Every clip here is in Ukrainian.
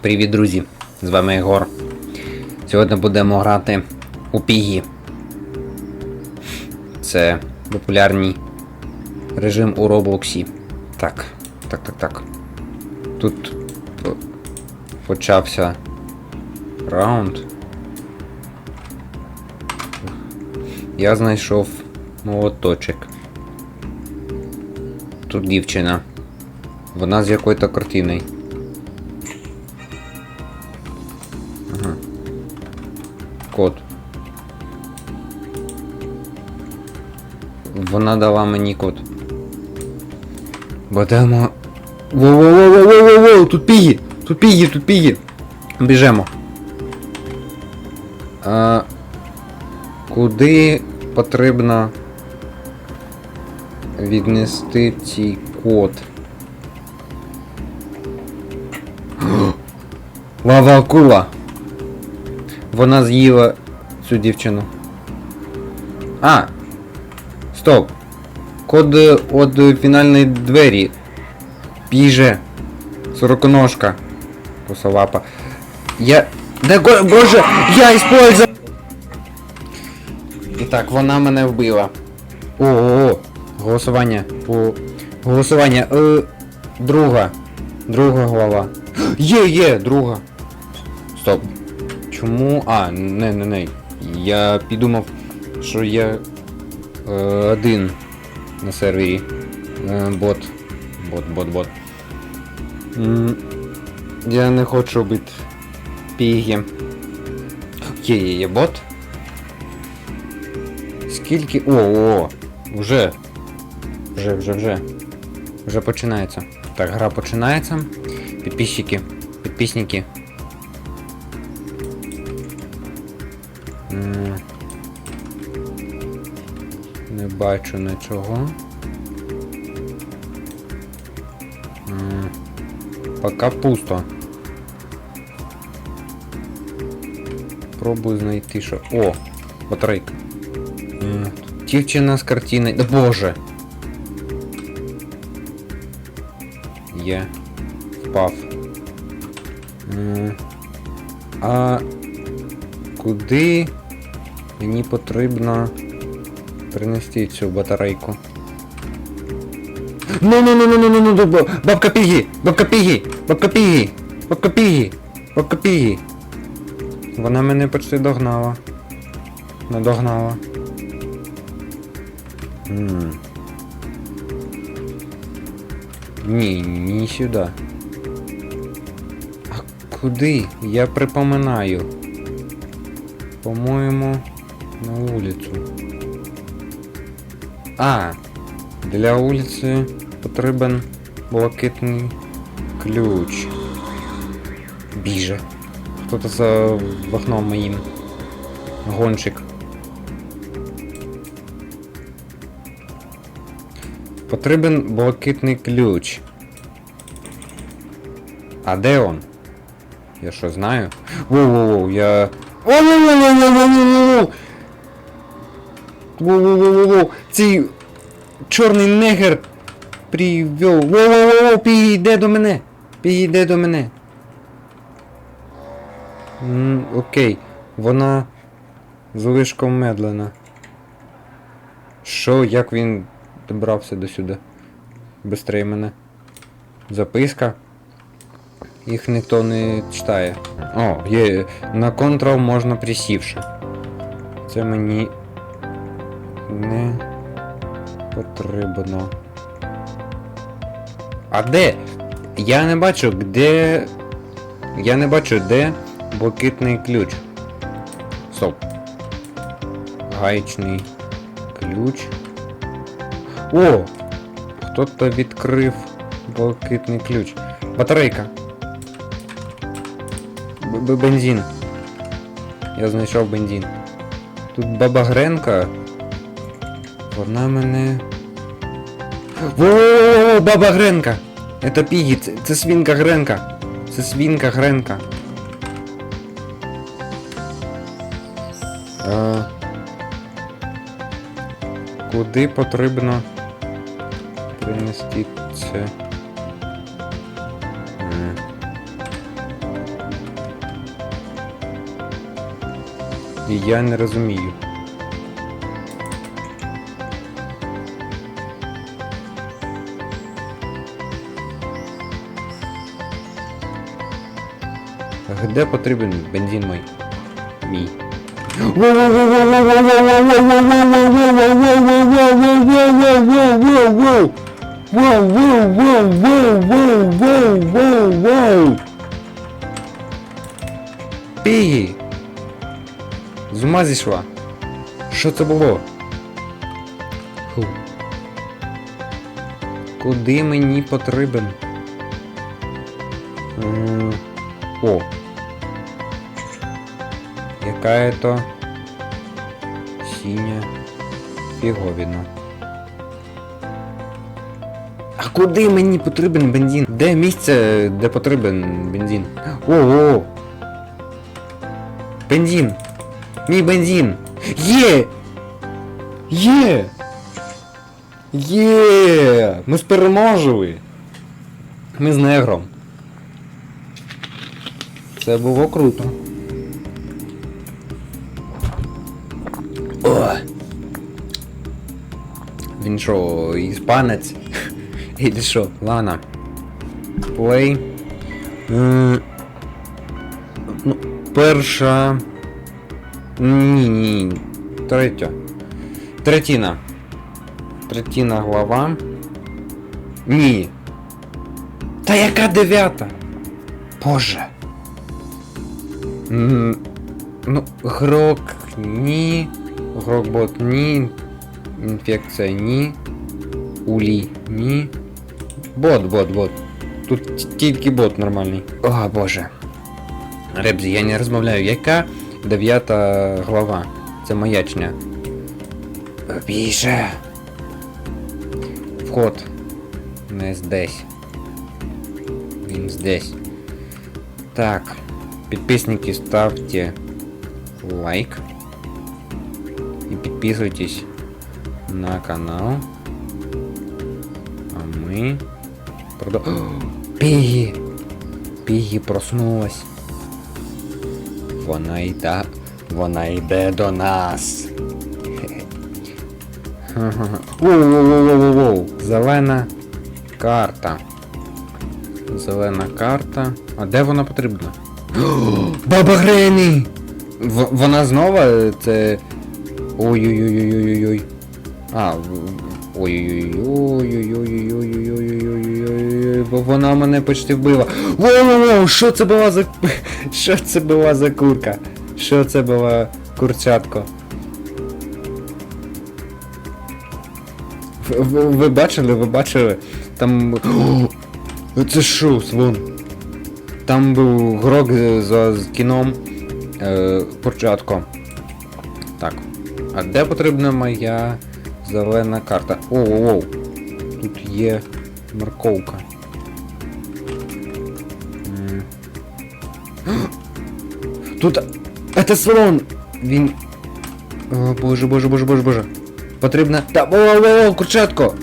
Привіт, друзі! З вами Єгор. Сьогодні будемо грати у Пігі. Це популярний режим у Роблоксі. Так, так, так, так. Тут почався раунд. Я знайшов молоточок. Тут дівчина. Вона з якою-то картиною. Код. Вона дала мені код. Будемо. Воу-воу-воу-воу-воу-воу! Тут піги! Тут піги, тут піги! Біжемо. А, куди потрібно віднести цей код? Лава акула. Вона з'їла цю дівчину. А! Стоп! Код від фінальної двері. Піже. Сороконожка. Косолапа. Я. Да го... боже! Я использовал! І так, вона мене вбила. О-о-о! Голосування. По... Голосування. Е... Друга. Друга глава. Є, є, друга. Стоп. Чому? А, не, не, не. Я підумав, що я е, один на сервері. Е, бот. Бот, бот, бот. Я не хочу бути пігі. Є, є, є бот. Скільки. О, о, вже. Вже, вже, вже. Вже починається. Так, гра починається. Підписчики, підписники. М, Не бачу нічого. М, Пока пусто. Пробую знайти що. О! Батарейка. Дівчина з картини. Да боже! Є. Впав. А куди мені потрібно принести цю батарейку? Ну ну ну ну ну ну ну бабка пігі! Бабка пігі! Бабка пігі! Бабка пігі! Бабка пігі! Вона мене почти догнала. Не догнала. М. Ні, не сюди. А куди? Я припоминаю. По-моєму, на вулицю. А, для вулиці потрібен блакитний ключ. Біже. Хто-то за вікном моїм. Гонщик. Потрібен блакитний ключ. А де он? Я що знаю? Воу-воу-воу, я. Воу-воу-воу-воу-воу-воу-воу! Воу-воу-воу-воу! Цей чорний негер привів. Воу-воу-воу! Підійде до мене! Підійде до мене! М, окей, вона залишком медлена. Що, як він добрався до сюди? Бистрей мене. Записка. Їх ніхто не читає. О, є. На Ctrl можна присівши. Це мені не потрібно. А де? Я не бачу, де. Я не бачу, де блакитний ключ. Стоп. Гаечний ключ. О! Хто-то відкрив блакитний ключ. Батарейка. Б- Бензин. Я знайшов бензин. Тут баба Гренка. Вона мене. Во-о-о, баба Гренка! Это Пігі, це, це свинка Гренка. Це Свінка Гренка. А... Куди потрібно принести це? Я не розумію. Де потрібен бензин мій? Мій. Пігі! З ума зійшла. Що це було? Куди мені потрібен? О. Какая-то синя фіговіна. А куди мені потрібен бензин? Де місце, де потрібен бензин? Ого! Бензин! Мій бензин! Є! Є! Є! Ми спереможили! Ми з негром! Це було круто! О! Він що, іспанець? Іди що, Лана. Плей. Ну, перша. Ні, ні. Третя. Третіна. Третіна глава. Ні. Та яка дев'ята? Боже. Ну, грок, ні. Грокбот ні. Інфекція ни... Улі ні. Бот, бот, бот. Тут тільки бот нормальний. О боже. Ребзі, я не розмовляю. Яка дев'ята глава? Це маячня. Більше. Вход. Не здесь. Він здесь. Так. Підписники ставте лайк подписывайтесь на канал. А мы... Продав... Пиги! Пігі проснулась. Вона йде... Вона йде до нас. Воу-воу-воу-воу-воу! Зелена карта. Зелена карта. А де вона потрібна? Баба Грені! В... Вона знову е, це... Ой-ой-ой-ой-ой-ой. А, ой-ой-ой-ой-ой-ой-ой-ой-ой-ой-ой-ой-ой-ой-ой-ой. Бо Вона мене почти вбила. Воу-воу-воу, що це була за... Що це була за курка? Що це була курчатко? Ви, бачили, ви бачили? Там... О, це що, слон? Там був грок за кіном. Е, а де потрібна моя зелена карта? Оу-оу. Тут є морковка. Тут. Это слон! Він. О, боже, боже, боже, боже, боже. Потрібно. Та. О, о, о, курчатко!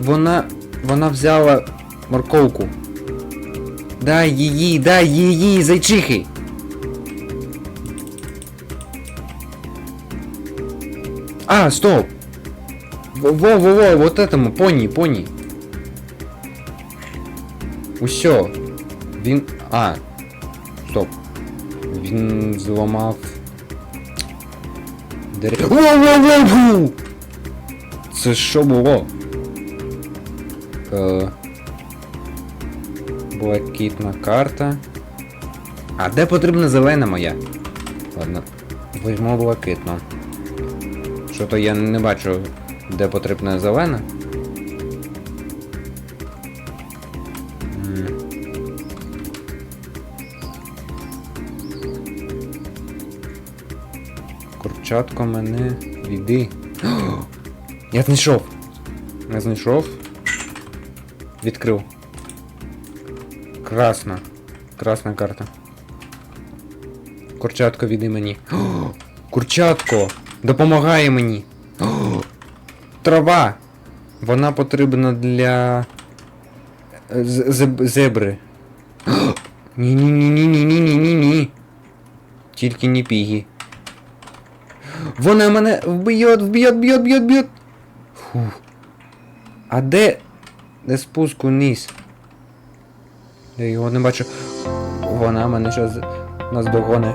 Вона. Вона взяла морковку. Дай її, дай її, зайчихи! А, стоп! Во-во-во, вот этому, поні, поні. Усьо. Він. А. Стоп. Він зламав. Дерево. Воу-воу-воу! Це що було? Е... Блакитна карта. А де потрібна зелена моя? Ладно. Візьму блакитну. Що то я не бачу, де потрібна зелена. Курчатко мене віди. Я знайшов. Я знайшов. Відкрив. Красна. Красна карта. Курчатко віди мені. Курчатко! Допомагає мені. Трава! Вона потрібна для. е, зебри. Ні-ні-ні-ні-ні-ні-ні-ні. Тільки не пігі. Вона мене вб'є, вб'є, вб'є, вб'є, вб'є. Фух. А де? Де спуск униз? Я його не бачу. Вона мене зараз наздогоне.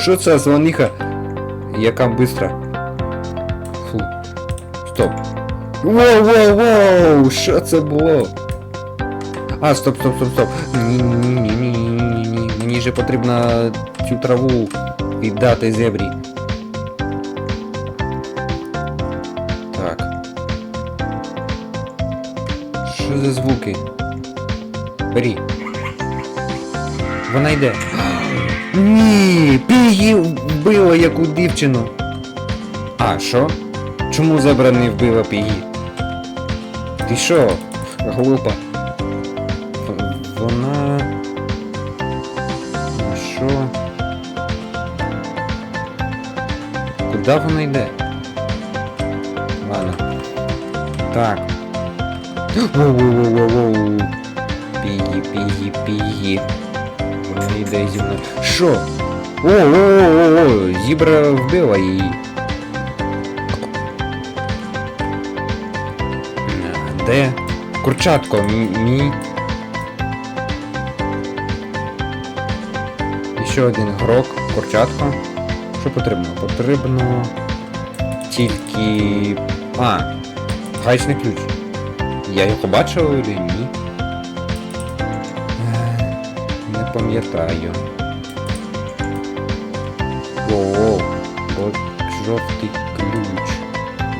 Що це звониха? Яка бистра? Фу. Стоп. Воу, воу, воу! Що це було? А, стоп, стоп, стоп, стоп. Ні, ні, ні, ні, ні, ні, ні. Мені же потрібно цю траву віддати зебрі. Так. Що за звуки? Бері. Вона йде. Ні, Пігі вбила яку дівчину. А, що? Чому зебра не вбила Пігі? Ти що? Глупа. Вона. Ну Що? Куди вона йде? Ладно. Так. Воу-воу-воу-воу. Пігі, пігі, пігі. Вона йде зі мною. Що? О, о, о, о, зібра вбила її. Де? Курчатко, мій. Ще один грок, курчатко. Що потрібно? Потрібно тільки. А, гаечний ключ. Я його бачив чи ні? пам'ятаю. Воу, о, жовтий ключ.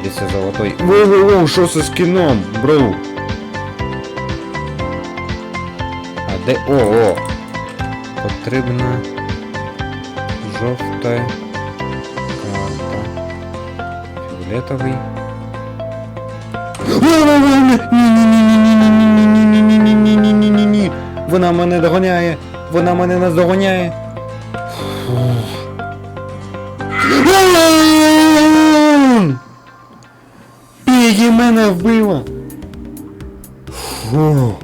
Десь золотой. Воу-воу-воу, що це з кіном, бро? А де... О-о! Потрібна жовта карта. Фіолетовий. Вона мене догоняє! Вона мене наздоганяє. Пігі мене вбила. Фу.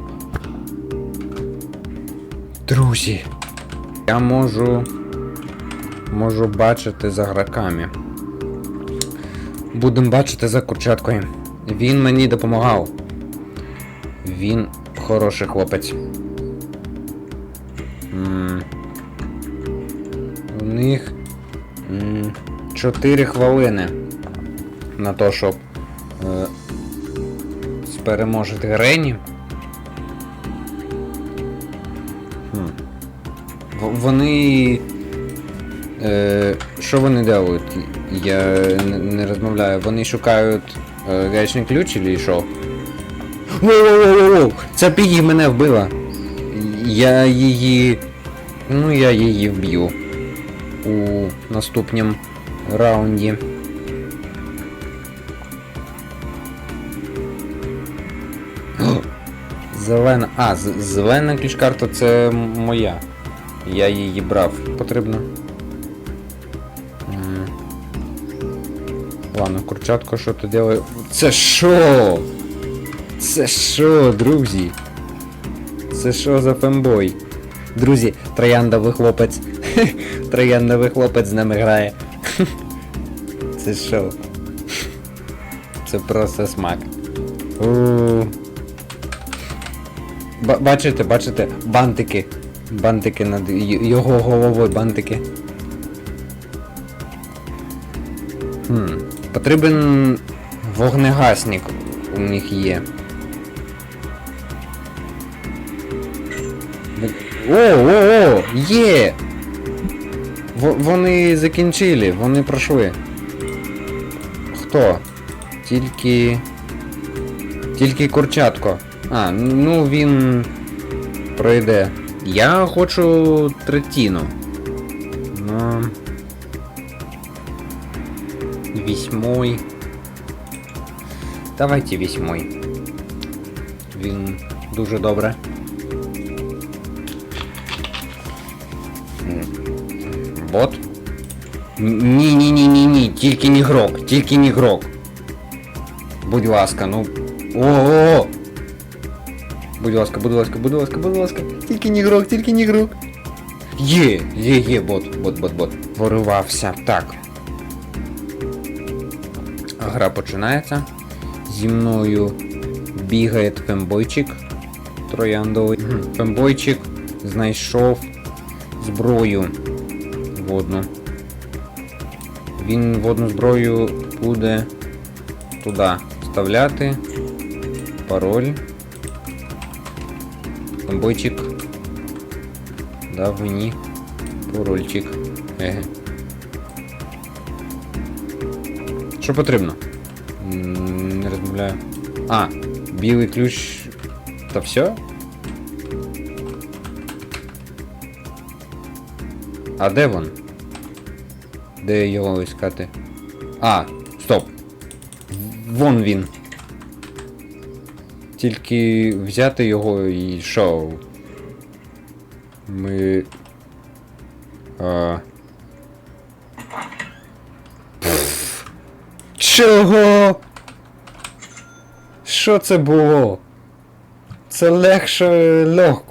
Друзі. Я можу. Можу бачити за граками. Будемо бачити за курчаткою. Він мені допомагав. Він хороший хлопець. У них 4 хвилини на то, щоб е, спереможити Грені. Вони. Е, що вони делають? Я не, розмовляю. Вони шукають е, гаечний ключ чи що? Воу-воу-воу-воу! Ця Пігі мене вбила. Я її. Ну, я її вб'ю. У наступнім раунді. Зелена. А, зелена ключ-карта це моя. Я її брав. Потрібно. Ладно, курчатко, що ти делає? Це що? Це що, друзі? Це що за фембой? Друзі, трояндовий хлопець. Трояндовий хлопець з нами грає. Це що? Це просто смак. Бачите, бачите, бантики. Бантики над його головою бантики. Хм. Потрібен вогнегасник у них є. О, о, о, є! В- вони закінчили, вони пройшли. Хто? Тільки. Тільки курчатко. А, ну він пройде. Я хочу третіну. Ну. Вісьмой. Давайте вісьмой. Він дуже добре. Бот? Ні, ні, ні, ні, ні, тільки не грок, тільки не грок. Будь ласка, ну. О-о-о! Будь ласка, будь ласка, будь ласка, будь ласка. Тільки не грок, тільки не грок. Є, є, є, бот, бот, бот, бот. Ворувався. Так. Гра починається. Зі мною бігає фембойчик трояндовий. Мгм. Фембойчик знайшов зброю водну. Він водну зброю буде туди вставляти. Пароль. Фембойчик дав мені парольчик. Еге. Що потрібно? Не розмовляю. А, білий ключ. Та все? А де він? Де його іскати? А, стоп. Вон він. Тільки взяти його і що? Ми. А... Чого? Що це було? Це легше легко.